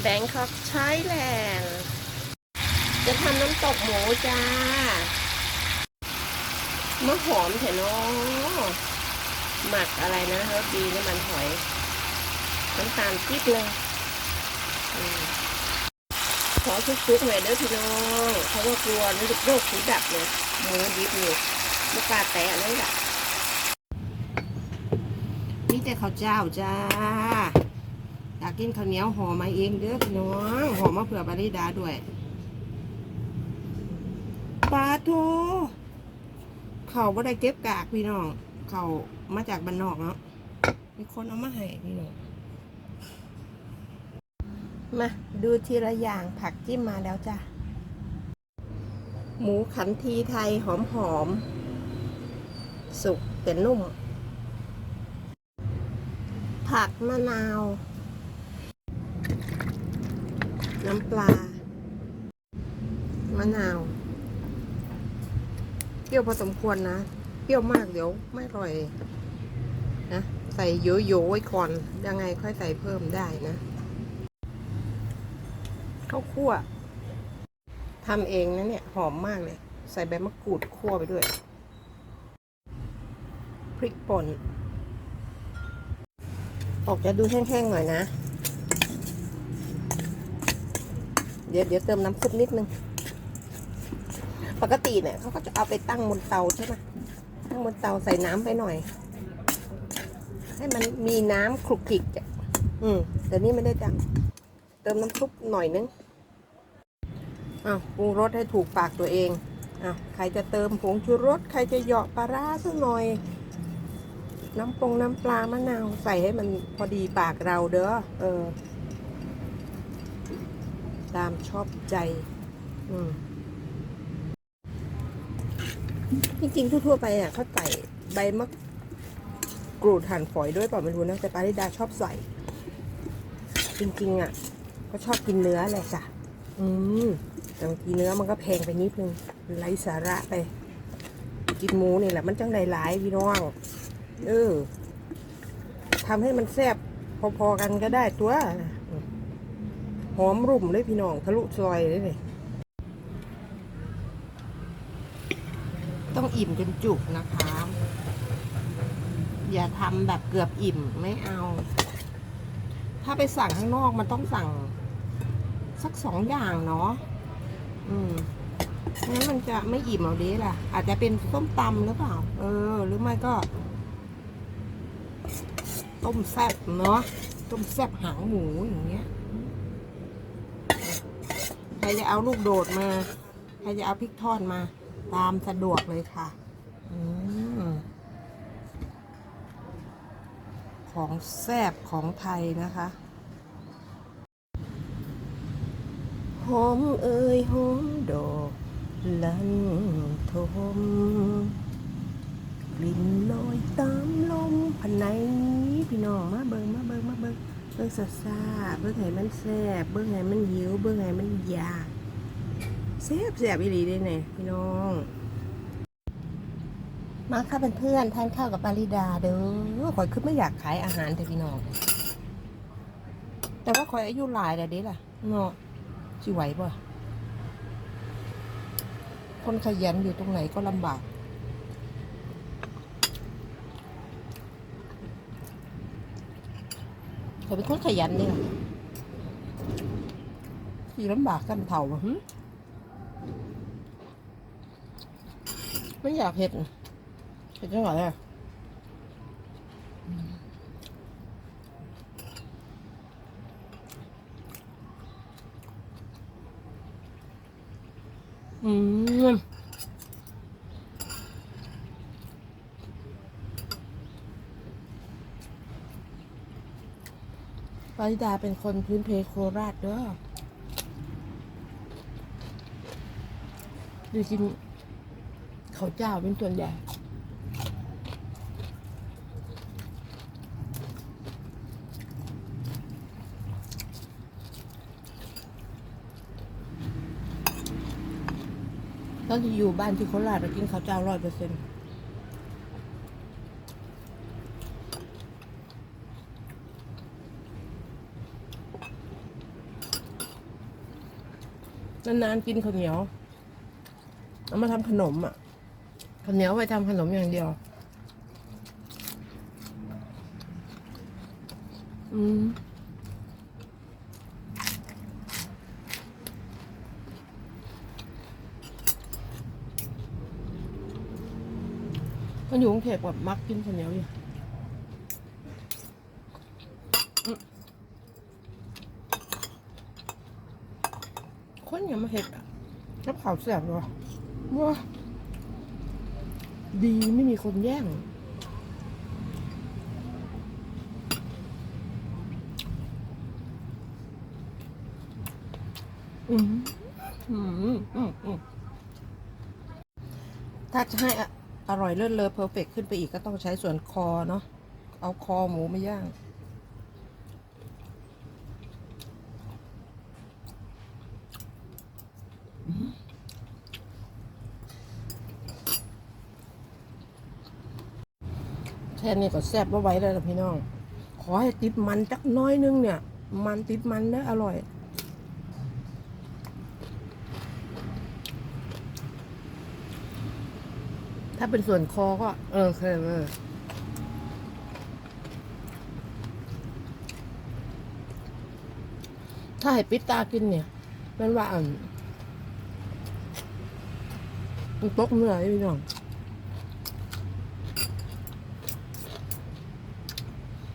แบงคอกไทยแลนด์จะทำน้ำตกหมูจ้ามะหอมเถอะเนาะหมักอะไรนะเฮอร์บดีน้ำมันหอยน้ำตาลจิ๊บเลยอืมขอชุกๆหน่อยเด้อพี่น้องเพราะว่ากลัวโรคฝีดับเนี่ยหมูดิบอยู่ไม่กล้าแตะเลยล่ะนี่แต่ข้าวเจ้าจ้า อยากกินข้าวเหนียวห่อมาเองเด้อพี่น้องห่อมาเผื่อบาริดาด้วยปลาโทเขาบ่ได้เก็บกากพี่น้อง เขามาจากบ้านนอกเนาะมีคนเอามาให้พี่น้องมาดูทีละอย่างผักจิ้มมาแล้วจ้ะ หมูขันทีไทยหอมหอมๆสุกแต่นุ่ม ผักมะนาว น้ำปลามะนาว เปรี้ยวพอสมควรนะ เปรี้ยวมากเดี๋ยวไม่อร่อย นะ ใส่โยๆไว้ก่อน ยังไงค่อยใส่เพิ่มได้นะข้าวคั่วทำเองนะเนี่ย หอมมากเลย ใส่ใบมะกรูดคั่วไปด้วย พริกป่นออกจะดูแห้งๆหน่อยนะ เดี๋ยวเดี๋ยวเติมน้ำซุปนิดนึง ปกติเนี่ยเขาก็จะเอาไปตั้งบนเตาใช่ไหมตั้งบนเตาใส่น้ำไปหน่อย ให้มันมีน้ำคลุกคลิกจ้ะอืมแต่นี่ไม่ได้จังเติมน้ำซุปหน่อยนึงอ้าวปรุงรสให้ถูกปากตัวเองอ้าวใครจะเติมผงชูรส ใครจะเหยาะปลาร้าสักหน่อย น้ำปงน้ำปลามะนาวใส่ให้มันพอดีปากเราเด้อเออ ตามชอบใจ อืมจริงๆทั่วๆไปอะเขาใส่ใบมะกรูดหั่นฝอยด้วยเปล่าไม่รู้นะแต่ปาริดาชอบใส่ จริงๆอะก็ชอบกินเนื้อแหละจ้ะอืมแต่บางทีเนื้อมันก็แพงไปนิดนึงไร้สาระไป กินหมูนี่แหละ มันจังหลายพี่น้องเออทำให้มันแซ่บพอๆกันก็ได้ตัว หอมรุ่มเลยพี่น้องทะลุซอยเลยนี่ต้องอิ่มจนจุกนะคะ อย่าทำแบบเกือบอิ่มไม่เอา ถ้าไปสั่งข้างนอกมันต้องสั่ง สักสองอย่างเนาะอืมงั้นมันจะไม่อิ่มเอาเด้ล่ะ อาจจะเป็นส้มตำหรือเปล่า เออ หรือไม่ก็ ต้มแซ่บเนาะต้มแซ่บหางหมูอย่างเงี้ย ใครจะเอาลูกโดดมา ใครจะเอาพริกทอดมา ตามสะดวกเลยค่ะอของแซ่บของไทยนะคะหอมเอ่ยหอมดอกลันทมกลิ่นลอยตามลมพันไหนพี่น้องมาเบิงมาเบิงมาเบิง เบิงซาซาเบิงไห้มันแซ่บเบิงไห้มันหิวเบิงไห้มันอยากแซ่บแซ่บอีหลีเลยเนี่ยพี่น้อง มาค่ะเพื่อนๆทานข้าวกับปาริดาเด้อข่อยคือไม่อยากขายอาหารแต่พี่น้อง แต่ว่าข่อยอายุหลายแล้วเด้ล่ะเนาะสิไหวป่ะคนขยันอยู่ตรงไหนก็ลำบาก เขาเป็นคนขยันเนี่ยที่ลำบากกันเถ่าไม่อยากเห็ดเห็ดจังหวะเลยอืมาริดาเป็นคนพื้นเพโคราชเด้อดูกินเขาวเจ้าเป็นส่วนใหญ่ตอนที่อยู่บ้านที่โคราชเรากินข้าวเจ้าร้อยเปอร์เซ็นต์ นานๆกินข้าวเหนียว เอามาทำขนมอะข้าวเหนียวไปทำขนมอย่างเดียว อืมมันอยู่กรุงเทพแบบมักกินข้าวเหนียวอยู่ คนอย่ามาเห็ดอะกับข้าวแซ่บเลยวะว้าดีไม่มีคนแย่งอืมอืมอืมอืมอืมถ้าจะให้อะอร่อยเลิศเลอเพอร์เฟกขึ้นไปอีกก็ต้องใช้ส่วนคอเนาะ เอาคอหมูมาย่าง ค่นี้ก็แซ่บว่าไว้แล้วพี่น้อง ขอให้ติดมันจักน้อยนึงเนี่ย มันติดมันได้ออร่อยถ้าเป็นส่วนคอก็ เออเคยเออถ้าให้ปิดตากินเนี่ย มันว่าอันมันตกเมื่อยพี่น้อง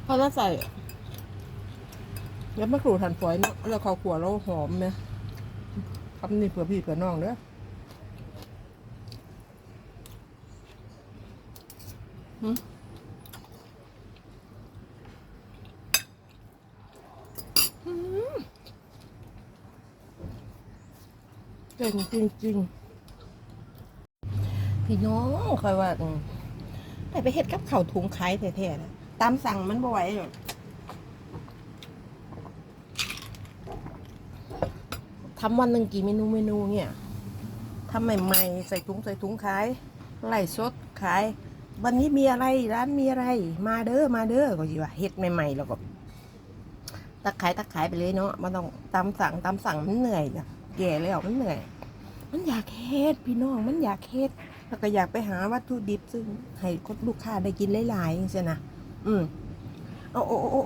พอเราใส่ แล้วมะกรูดหั่นฝอยเนาะแล้วข้าวขัวเราหอมไหมทำนี่เผื่อพี่เผื่อน้องเด้อหึอืมเก่งจริงๆ พี่น้องคอยว่าอืมไปเฮ็ดกับข้าวถุงขายแท้ๆนะ ตามสั่งมันบ่ไหวหรอกทำวันหนึ่งกี่เมนูเมนูเนี่ยทำใหม่ๆใส่ถุงใส่ถุงขายไล่สดขาย วันนี้มีอะไรร้านมีอะไร มาเด้อมาเด้อก็สิว่าเฮ็ดใหม่ๆแล้วก็ตักขายตักขายไปเลยเนาะมันต้องตามสั่งตามสั่งมันเหนื่อยนะแก่แล้วมันเหนื่อย มันอยากเฮ็ดพี่น้องมันอยากเฮ็ดแล้วก็อยากไปหาวัตถุดิบซึ่งให้คนลูกค้าได้กินหลายๆอย่างเงี้ยนะ อืมเอาโอ้โอ้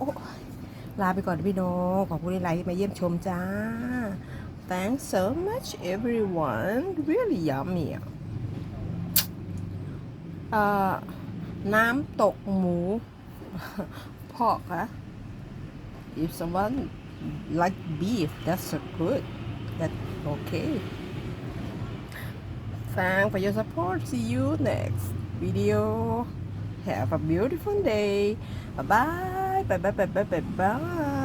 ลาไปก่อนพี่น้องขอบคุณหลายที่มาเยี่ยมชมจ้า Thanks so much everyone really yummy เอ่อน้ำตกหมูพอกอะ if someone like beef that's so good that okay Thanks for your support. See you next video. Have a beautiful day. Bye-bye. Bye-bye. Bye-bye. Bye.